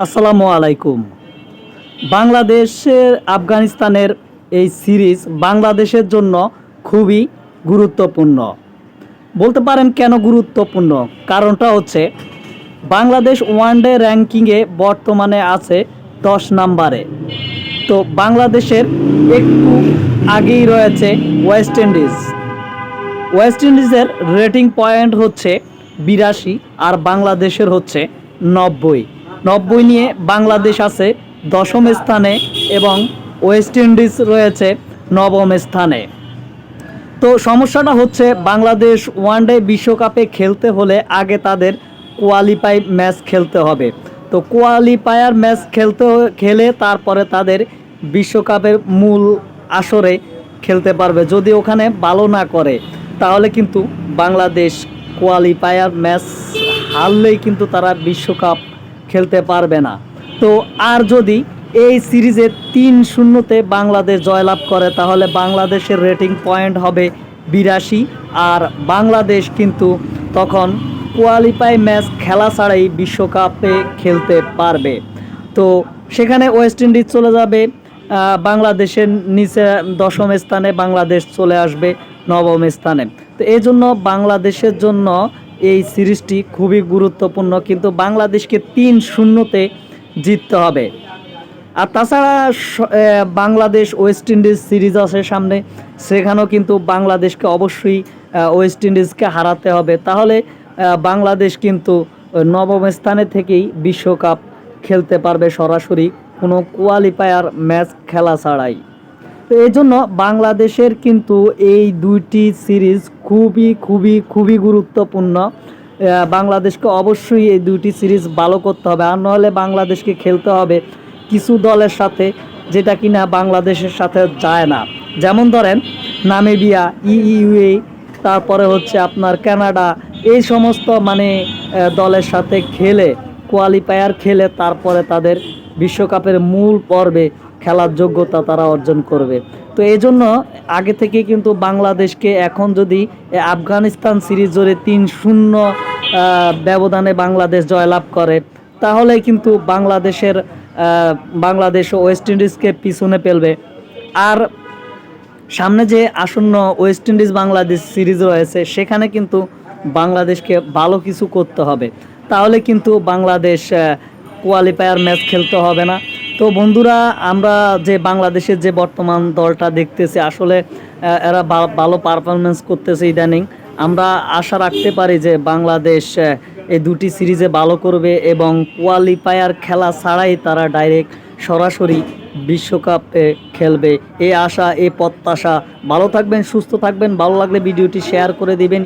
আসসালামু আলাইকুম। বাংলাদেশের, আফগানিস্তানের এই সিরিজ বাংলাদেশের জন্য খুবই গুরুত্বপূর্ণ। বলতে পারেন কেন গুরুত্বপূর্ণ? কারণটা হচ্ছে বাংলাদেশ ওয়ানডে র্যাঙ্কিংয়ে বর্তমানে আছে দশ নাম্বারে। তো বাংলাদেশের একটু আগেই রয়েছে ওয়েস্ট ইন্ডিজ। ওয়েস্ট ইন্ডিজের রেটিং পয়েন্ট হচ্ছে বিরাশি আর বাংলাদেশের হচ্ছে নব্বই। নব্বই নিয়ে বাংলাদেশ আছে দশম স্থানে এবং ওয়েস্ট ইন্ডিজ রয়েছে নবম স্থানে। তো সমস্যাটা হচ্ছে বাংলাদেশ ওয়ানডে বিশ্বকাপে খেলতে হলে আগে তাদের কোয়ালিফাই ম্যাচ খেলতে হবে। তো কোয়ালিফায়ার ম্যাচ খেলতে খেলে তারপরে তাদের বিশ্বকাপের মূল আসরে খেলতে পারবে। যদি ওখানে ভালো না করে, তাহলে কিন্তু বাংলাদেশ কোয়ালিফায়ার ম্যাচ হারলেই কিন্তু তারা বিশ্বকাপ খেলতে পারবে না। তো আর যদি এই সিরিজে তিন শূন্যতে বাংলাদেশ জয়লাভ করে, তাহলে বাংলাদেশের রেটিং পয়েন্ট হবে বিরাশি। আর বাংলাদেশ কিন্তু তখন কোয়ালিফাই ম্যাচ খেলা ছাড়াই বিশ্বকাপে খেলতে পারবে। তো সেখানে ওয়েস্ট ইন্ডিজ চলে যাবে বাংলাদেশের নিচে দশম স্থানে বাংলাদেশ চলে আসবে, নবম স্থানে। তো এই জন্য বাংলাদেশের জন্য এই সিরিজটি খুবই গুরুত্বপূর্ণ, কিন্তু বাংলাদেশকে তিন শূন্যতে জিততে হবে। আর তাছাড়া বাংলাদেশ ওয়েস্ট ইন্ডিজ সিরিজ আছে সামনে, সেখানেও কিন্তু বাংলাদেশকে অবশ্যই ওয়েস্ট ইন্ডিজকে হারাতে হবে। তাহলে বাংলাদেশ কিন্তু নবম স্থানে থেকেই বিশ্বকাপ খেলতে পারবে সরাসরি। কোনো কোয়ালিফায়ার ম্যাচ খেলা ছাড়াই। তো এই জন্য বাংলাদেশের কিন্তু এই দুইটি সিরিজ খুবই খুবই খুবই গুরুত্বপূর্ণ। বাংলাদেশকে অবশ্যই এই দুইটি সিরিজ ভালো করতে হবে। আর নাহলে বাংলাদেশকে খেলতে হবে কিছু দলের সাথে যেটা কিনা বাংলাদেশের সাথে যায় না। যেমন ধরেন, নামিবিয়া, ইইউএ, তারপরে হচ্ছে আপনার কানাডা, এই সমস্ত মানে দলের সাথে খেলে কোয়ালিফায়ার খেলে তারপরে তাদের বিশ্বকাপের মূল পর্বে খেলার যোগ্যতা তারা অর্জন করবে। তো এই জন্য আগে থেকে কিন্তু বাংলাদেশকে এখন যদি আফগানিস্তান সিরিজ জুড়ে তিন শূন্য ব্যবধানে বাংলাদেশ জয়লাভ করে, তাহলে কিন্তু বাংলাদেশের বাংলাদেশ ও ওয়েস্ট ইন্ডিজকে পিছনে ফেলবে। আর সামনে যে আসন্ন ওয়েস্ট ইন্ডিজ বাংলাদেশ সিরিজ রয়েছে, সেখানে কিন্তু বাংলাদেশকে ভালো কিছু করতে হবে। তাহলে কিন্তু বাংলাদেশ কোয়ালিফায়ার ম্যাচ খেলতে হবে না। তো বন্ধুরা, আমরা যে বাংলাদেশের যে বর্তমান দলটা দেখতেছি, আসলে এরা ভালো পারফরমেন্স করতেছে ইদানিং। আমরা আশা রাখতে পারি যে বাংলাদেশ এই দুটি সিরিজে ভালো করবে এবং কোয়ালিফায়ার খেলা ছাড়াই তারা ডাইরেক্ট সরাসরি বিশ্বকাপে খেলবে। এই আশা, এই প্রত্যাশা। ভালো থাকবেন, সুস্থ থাকবেন। ভালো লাগলে ভিডিওটি শেয়ার করে দিবেন।